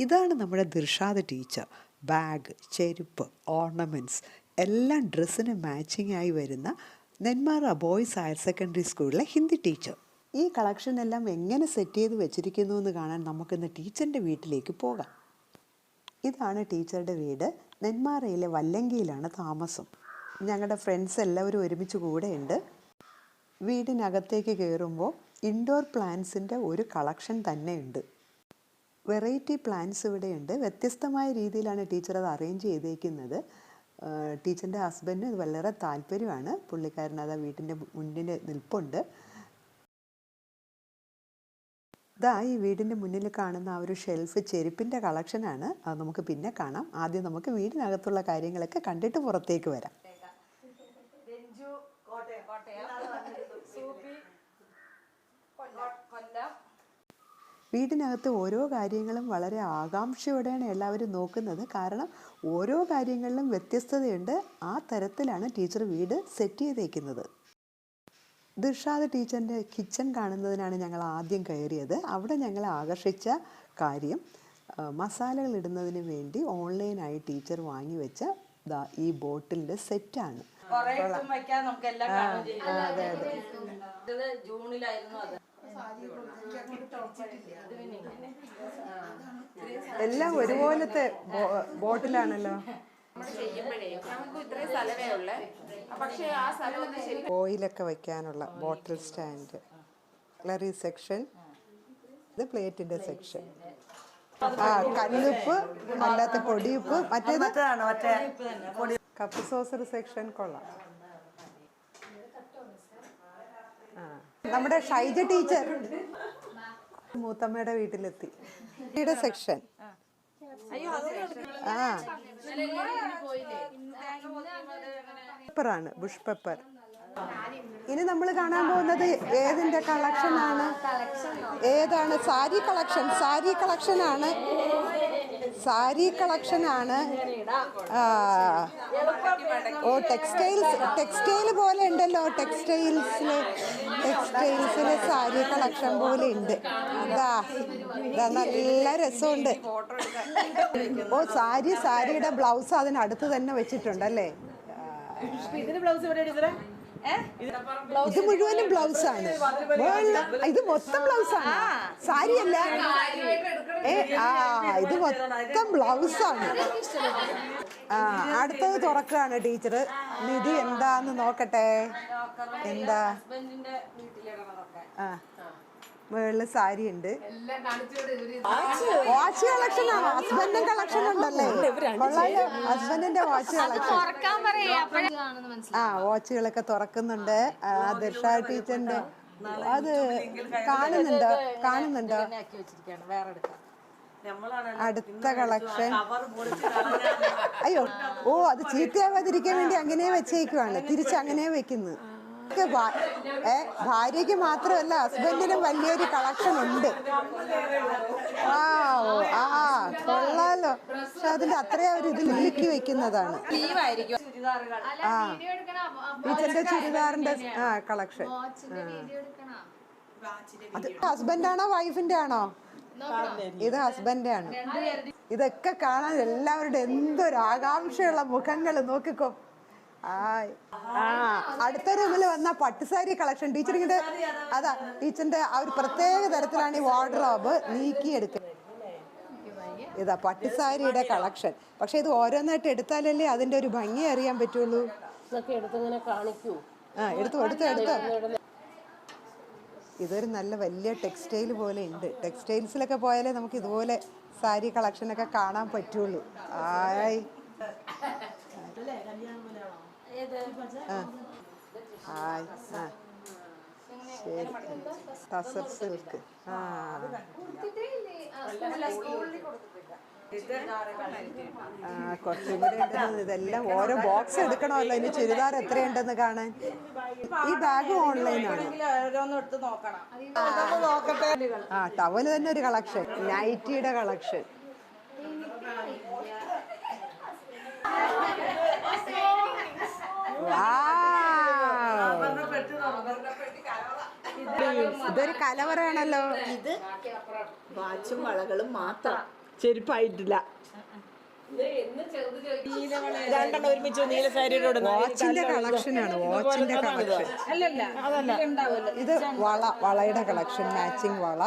ഇതാണ് നമ്മുടെ Dirshad teacher. Bag ചെരുപ്പ് ഓർണമെന്റ്സ് എല്ലാം ഡ്രസ്സിന് മാച്ചിങ് ആയി വരുന്ന നെന്മാറ ബോയ്സ് ഹയർ സെക്കൻഡറി സ്കൂളിലെ ഹിന്ദി ടീച്ചർ. ഈ കളക്ഷൻ എല്ലാം എങ്ങനെ സെറ്റ് ചെയ്ത് വെച്ചിരിക്കുന്നു എന്ന് കാണാൻ നമുക്കിന്ന് ടീച്ചറിന്റെ വീട്ടിലേക്ക് പോകാം. ഇതാണ് ടീച്ചറുടെ വീട്. നെന്മാറയിലെ വല്ലങ്കിയിലാണ് താമസം. ഞങ്ങളുടെ ഫ്രണ്ട്സ് എല്ലാവരും ഒരുമിച്ച് കൂടെയുണ്ട്. വീടിനകത്തേക്ക് കയറുമ്പോൾ ഇൻഡോർ പ്ലാന്റ്സിന്റെ ഒരു കളക്ഷൻ തന്നെയുണ്ട്. വെറൈറ്റി പ്ലാന്റ്സ് ഇവിടെയുണ്ട്. വ്യത്യസ്തമായ രീതിയിലാണ് ടീച്ചർ അത് അറേഞ്ച് ചെയ്തേക്കുന്നത്. ടീച്ചറിന്റെ ഹസ്ബൻഡിന് വളരെ താല്പര്യമാണ്. പുള്ളിക്കാരൻ അത് വീട്ടിന്റെ മുന്നിൽ നിൽപ്പുണ്ട്. ഇതാ ഈ വീടിന്റെ മുന്നിൽ കാണുന്ന ആ ഒരു ഷെൽഫ് ചെരുപ്പിന്റെ കളക്ഷനാണ്. അത് നമുക്ക് പിന്നെ കാണാം. ആദ്യം നമുക്ക് വീടിനകത്തുള്ള കാര്യങ്ങളൊക്കെ കണ്ടിട്ട് പുറത്തേക്ക് വരാം. വീടിനകത്ത് ഓരോ കാര്യങ്ങളും വളരെ ആകാംക്ഷയോടെയാണ് എല്ലാവരും നോക്കുന്നത്. കാരണം ഓരോ കാര്യങ്ങളിലും വ്യത്യസ്തതയുണ്ട്. ആ തരത്തിലാണ് ടീച്ചർ വീട് സെറ്റ് ചെയ്തേക്കുന്നത്. ദിർഷാദ് ടീച്ചറിന്റെ കിച്ചൺ കാണുന്നതിനാണ് ഞങ്ങൾ ആദ്യം കയറിയത്. അവിടെ ഞങ്ങളെ ആകർഷിച്ച കാര്യം മസാലകൾ ഇടുന്നതിന് വേണ്ടി ഓൺലൈനായി ടീച്ചർ വാങ്ങി വെച്ച ദാ ഈ ബോട്ടിലിന്റെ സെറ്റാണ് ജൂണിലായിരുന്നു അത്. എല്ലാം ഒരുപോലത്തെ ബോട്ടിലാണല്ലോ. ഓയിലൊക്കെ വയ്ക്കാനുള്ള ബോട്ടിൽ സ്റ്റാൻഡ്. ക്ലറി സെക്ഷൻ. ഇത് പ്ലേറ്റിന്റെ സെക്ഷൻ. ആ കല്ലുപ്പ് അല്ലാത്ത പൊടിയുപ്പ് മറ്റേത്? കപ്പ് സോസർ സെക്ഷൻ കൊള്ളാം ആ നമ്മുടെ ഷൈജ ടീച്ചർ മൂത്തമ്മയുടെ വീട്ടിലെത്തി. കുട്ടിയുടെ സെക്ഷൻ. ആ. പെപ്പറാണ് ബുഷ് പെപ്പർ ഇനി നമ്മൾ കാണാൻ പോകുന്നത് ഏതിന്റെ കളക്ഷൻ ആണ് ഏതാണ്? സാരി കളക്ഷൻ. സാരി കളക്ഷൻ ആണ് സാരി കളക്ഷനാണ് ഓ ടെക്സ്റ്റൈൽസ് ടെക്സ്റ്റൈൽ പോലെ ഉണ്ടല്ലോ. ടെക്സ്റ്റൈൽസിൽ ടെക്സ്റ്റൈൽസിൽ സാരി കളക്ഷൻ പോലെ ഉണ്ട്. അതാ ഇതാ നല്ല രസമുണ്ട്. ഓ സാരി സാരിയുടെ ബ്ലൗസ് അതിനടുത്ത് തന്നെ വെച്ചിട്ടുണ്ടല്ലേ? ബ്ലൗസ് ഇത് മുഴുവനും ബ്ലൗസ് ആണ്. ഇത് മൊത്തം ബ്ലൗസ് ആണ്. സാരിയല്ല ഏ ആ ഇത് മൊത്തം ബ്ലൗസ് ആണ്. ആ അടുത്തത് തുറക്കാണ് ടീച്ചർ നിധി എന്താന്ന് നോക്കട്ടെ? എന്താ? ആ. മുകളിൽ സാരി ഉണ്ട് വാച്ച് കളക്ഷൻ ആണ് ഹസ്ബൻഡിന്റെ കളക്ഷൻ ഉണ്ടല്ലേ ഹസ്ബൻഡിന്റെ വാച്ച് കളക്ഷൻ ആ വാച്ചുകളൊക്കെ തുറക്കുന്നുണ്ട് ദിർഷ ടീച്ചറിന്റെ അത് കാണുന്നുണ്ടോ കാണുന്നുണ്ടോ അടുത്ത കളക്ഷൻ അയ്യോ ഓ അത് ചീത്തയാവാതിരിക്കാൻ വേണ്ടി അങ്ങനെ വെച്ചേക്കുവാണ് തിരിച്ച് അങ്ങനെ വെക്കുന്നു ഒക്കെ ഭാ- ഏ ഭാര്യയ്ക്ക് മാത്രമല്ല ഹസ്ബൻഡിനും വലിയൊരു കളക്ഷൻ ഉണ്ട്. ആ ആ കൊള്ളാലോ. പക്ഷെ അതിന്റെ അത്രയും അവർ ഇതിൽ നീക്കി വെക്കുന്നതാണ്. ആ ടീച്ചറിന്റെ ചുരിദാറിന്റെ ആ കളക്ഷൻ അത് ഹസ്ബൻഡാണോ വൈഫിന്റെ ആണോ? ഇത് ഹസ്ബൻഡ് ആണ്. ഇതൊക്കെ കാണാൻ എല്ലാവരുടെ എന്തൊരു ആകാംക്ഷയുള്ള മുഖങ്ങൾ നോക്കിക്കോ. ആ അടുത്ത റൂമിൽ വന്ന പട്ടുസാരി കളക്ഷൻ ടീച്ചറിന്റെ അതാ ടീച്ചറിന്റെ ആ ഒരു പ്രത്യേക തരത്തിലാണ് ഈ വാർഡ്രോബ് നീക്കിയെടുക്കുന്നത് ഇതാ പട്ടുസാരിയുടെ കളക്ഷൻ പക്ഷെ ഇത് ഓരോന്നായിട്ട് എടുത്താലല്ലേ അതിന്റെ ഒരു ഭംഗി അറിയാൻ പറ്റുള്ളൂ? ആ എടുത്തു എടുത്തു എടുത്തു. ഇതൊരു നല്ല വലിയ ടെക്സ്റ്റൈൽ പോലെ ഉണ്ട്. ടെക്സ്റ്റൈൽസിലൊക്കെ പോയാലേ നമുക്ക് ഇതുപോലെ സാരി കളക്ഷനൊക്കെ കാണാൻ പറ്റുള്ളൂ. ആയ് ആ. ആയ് ആ. ശരി. ടസർ സിൽക്ക്. ആ. ആ കുറച്ചും കൂടെ ഉണ്ടെന്ന് ഇതെല്ലാം ഓരോ ബോക്സ് എടുക്കണമല്ലോ. ഇനി ചുരിദാർ എത്രയുണ്ടെന്ന് കാണാൻ. ഈ ബാഗ് ഓൺലൈനാണ് നോക്കണം. ആ. ടവൽ തന്നെ ഒരു കളക്ഷൻ നൈറ്റിയുടെ കളക്ഷൻ ഇതൊരു കലവറയാണല്ലോ. ഇത് വാച്ചും വളകളും മാത്രം. ചെരുപ്പായിട്ടില്ല. രണ്ടെണ്ണം ഒരുമിച്ച് നീല സാരിയുടെ വാച്ചിന്റെ കളക്ഷനാണ് വാച്ചിന്റെ കളക്ഷൻ. അതല്ല. ഇത് വള വളയുടെ കളക്ഷൻ മാച്ചിങ് വള.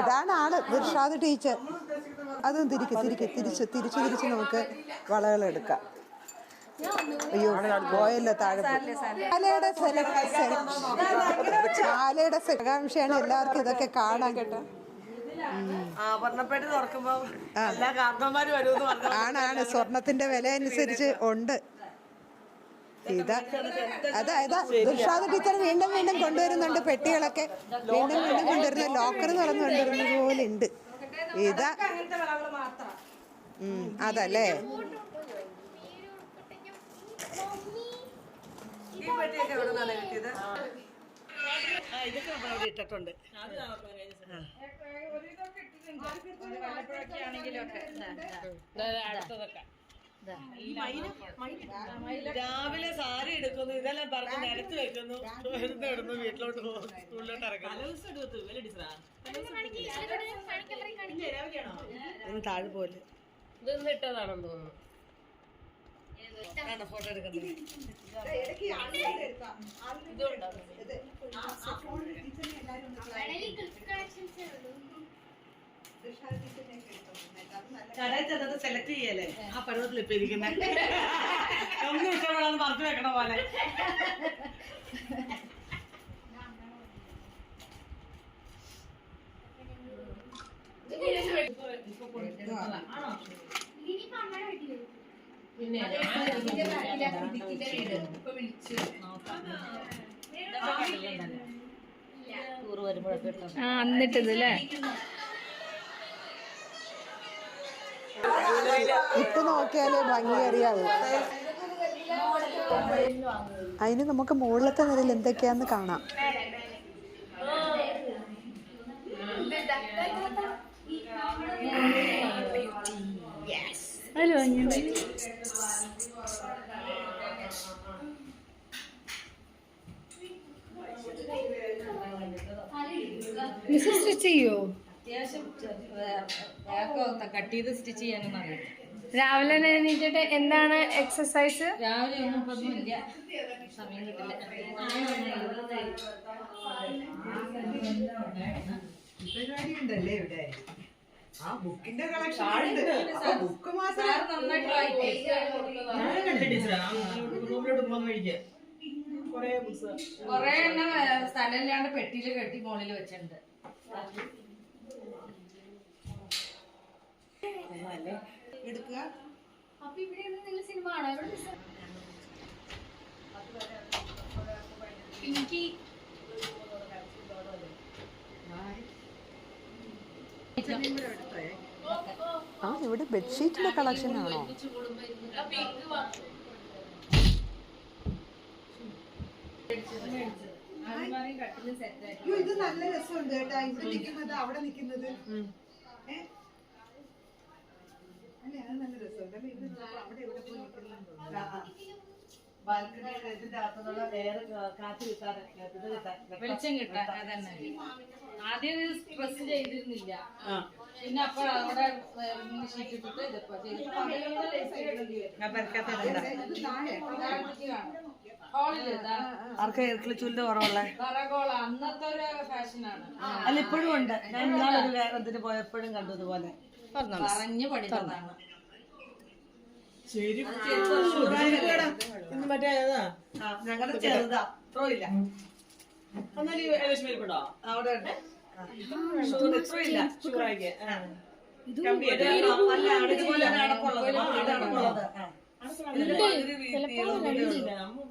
ഇതാണ് ആൾ ദുർഷാദ് ടീച്ചർ. അതും തിരിക്ക് തിരിക്ക് തിരിച്ച് തിരിച്ചു തിരിച്ച് നമുക്ക് വളകൾ എടുക്കാം. അയ്യോ പോയല്ലോ താഴെ ചാലയുടെ ആകാംക്ഷയാണ് എല്ലാവർക്കും ഇതൊക്കെ കാണാൻ കേട്ടോ. ആണാണ് സ്വർണത്തിന്റെ വില അനുസരിച്ച് ഉണ്ട്. ഇതാ അതാ ഇതാ. ദുർഷാദ് ടീച്ചർ വീണ്ടും വീണ്ടും കൊണ്ടുവരുന്നുണ്ട് പെട്ടികളൊക്കെ. വീണ്ടും വീണ്ടും കൊണ്ടുവരുന്ന ലോക്കർ തുറന്നു കൊണ്ടുവരുന്നത് പോലെ ഉണ്ട്. ഇതാ. ഉം, അതല്ലേ? ഈ പെട്ടിയൊക്കെ എവിടെ നിന്നാണ് കിട്ടിയത്? ഇതൊക്കെ ഇട്ടിട്ടുണ്ട്. രാവിലെ സാരി എടുക്കുന്നു ഇതെല്ലാം പറഞ്ഞ് നിരത്ത് വെക്കുന്നു. ഇടുന്നു വീട്ടിലോട്ട് പോകുന്നു സ്കൂളിലോട്ട് ഇറങ്ങുന്നു. ഒന്ന് താഴെ പോലെ ഇതൊന്നും ഇട്ടതാണെന്ന് തോന്നുന്നു. ഫോട്ടോ എടുക്കുന്നത്. കടയിൽ ചെന്നത് സെലക്ട് ചെയ്യല്ലേ? ആ പരുവത്തിൽ ഇപ്പൊ ഇരിക്കുന്നത് ഒന്നും ഇഷ്ടപ്പെടാന്ന് പറഞ്ഞു വെക്കണ പോലെ. പിന്നെ ആ എന്നിട്ടത് അല്ലേ ഇപ്പൊ നോക്കിയാലേ ഭംഗി അറിയാവൂ. അതിന് നമുക്ക് മുകളിലത്തെ നിലയിൽ എന്തൊക്കെയാന്ന് കാണാം. ഹലോ മിസ് സ്റ്റിച്ച് ചെയ്യോ? അത്യാവശ്യം കട്ട് ചെയ്ത് സ്റ്റിച്ച് ചെയ്യാനൊന്നും അറിയാം രാവിലെ എണീറ്റിട്ട് എന്താണ് എക്സസൈസ് രാവിലെ ഒന്നും ഇല്ല സമയം കിട്ടില്ല. പരിപാടി ഇവിടെ? ആ ബുക്കിന്റെ കളക്ഷൻ ബുക്ക് മാത്രം നന്നായിട്ട് വായിക്കും. റൂമിലോട്ട് പോകുന്ന വഴിക്ക്. കൊറേ ബുക്സ് കൊറേ എണ്ണം ഏ, സ്ഥലമില്ലാണ്ട് പെട്ടിയിൽ കെട്ടി മുകളിൽ വെച്ചിട്ടുണ്ട്. എടുക്കുക. അപ്പൊ ഇവിടെ നിങ്ങൾ സിനിമ കാണാൻ എനിക്ക് ആ ഇവിടെ ബെഡ്ഷീറ്റിന്റെ കളക്ഷൻ ആണോ? അയ്യോ, ഇത് നല്ല രസമുണ്ട് കേട്ടാ. ഇവിടെ നിൽക്കുന്നത് അവിടെ നിൽക്കുന്നത്? അല്ലേ അത് നല്ല രസമുണ്ട്. അല്ലെ ഇത് അവിടെ എവിടെ പോയി? നിൽക്കുന്നുണ്ടോ വെളിച്ചം കിട്ടാൻ അതന്നെ. ആദ്യം സ്ട്രെസ് ചെയ്തിരുന്നില്ല. പിന്നെ അപ്പൊ അവിടെ ഷീറ്റ് ഇട്ടിട്ട് ഇതിപ്പോ ഇർക്കിളിച്ചൂലിന്റെ കുറവുള്ള? അന്നത്തെ ഒരു ഫാഷനാണ് അല്ല ഇപ്പോഴും ഉണ്ട്. ഞാൻ ഇന്നാളൊരു ഇതിന് പോയപ്പോഴും കണ്ടു ഇതുപോലെ. പറഞ്ഞു. പഠിച്ചതാണ്. മറ്റേ ഞങ്ങളുടെ ചെറുതാ. ത്രോ ഇല്ല. അവിടെ ഉണ്ട്. ഷൂർ ഇത്രോ ഇല്ല. ഷൂറായിക്ക് അല്ല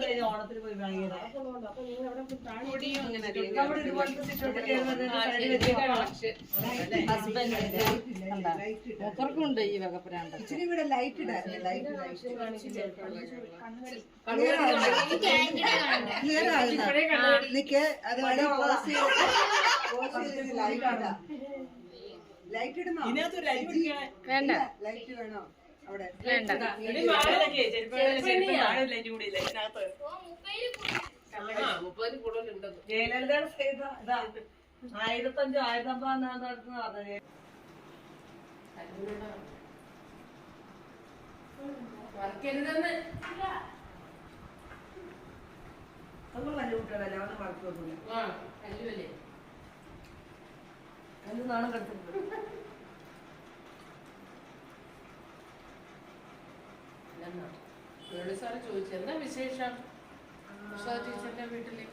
ഓൺലൈനായിട്ട് ഓണത്തിന് പോയി വാങ്ങിയതാ. നമ്മുടെ ഇതുപോലത്തെ സിറ്റൗട്ട് കയറുന്നത് സൈഡിൽ വെച്ച് ഹസ്ബൻഡിന്റെ മൂപ്പർക്കുണ്ട് ഈ വക പ്രാന്ത് ഇച്ചിരി ഇവിടെ ലൈറ്റ് ഇടാറുണ്ട് ലൈറ്റ് നിക്ക് അത് ലൈറ്റ് ഇടാം. ലൈറ്റ് ഇടണോ? ഇതിനകത്ത് ഒരു ലൈറ്റ് പിടിക്കാൻ വേണ്ട. ലൈറ്റ് വേണോ അവിടെ. വേണ്ട എടി മാളിലൊക്കെ ചെരുപ്പ് ചെരുപ്പ് മാളിൽ ലൈറ്റ് കൂടി ഇല്ല ഇതിനകത്ത് ആ മുപ്പതിന് കൂടുതലുണ്ടെന്ന്. ജയലളിതയുടെ ചെയ്ത ഇതാ ആയിരത്തഞ്ചോ ആയിരത്തമ്പതാം നടത്തുന്ന പറഞ്ഞത് വർക്കരുതെന്ന് നമ്മൾ നല്ല കുട്ടികളല്ലേ അവനെ വളർത്തു വെക്കില്ല ആ കല്ലുവല്ലേ എന്ത് നാണം കെടുത്തിട്ടുണ്ട്. സാറ് ചോദിച്ചു. എന്താ വിശേഷം? सौ तीस मीटर ले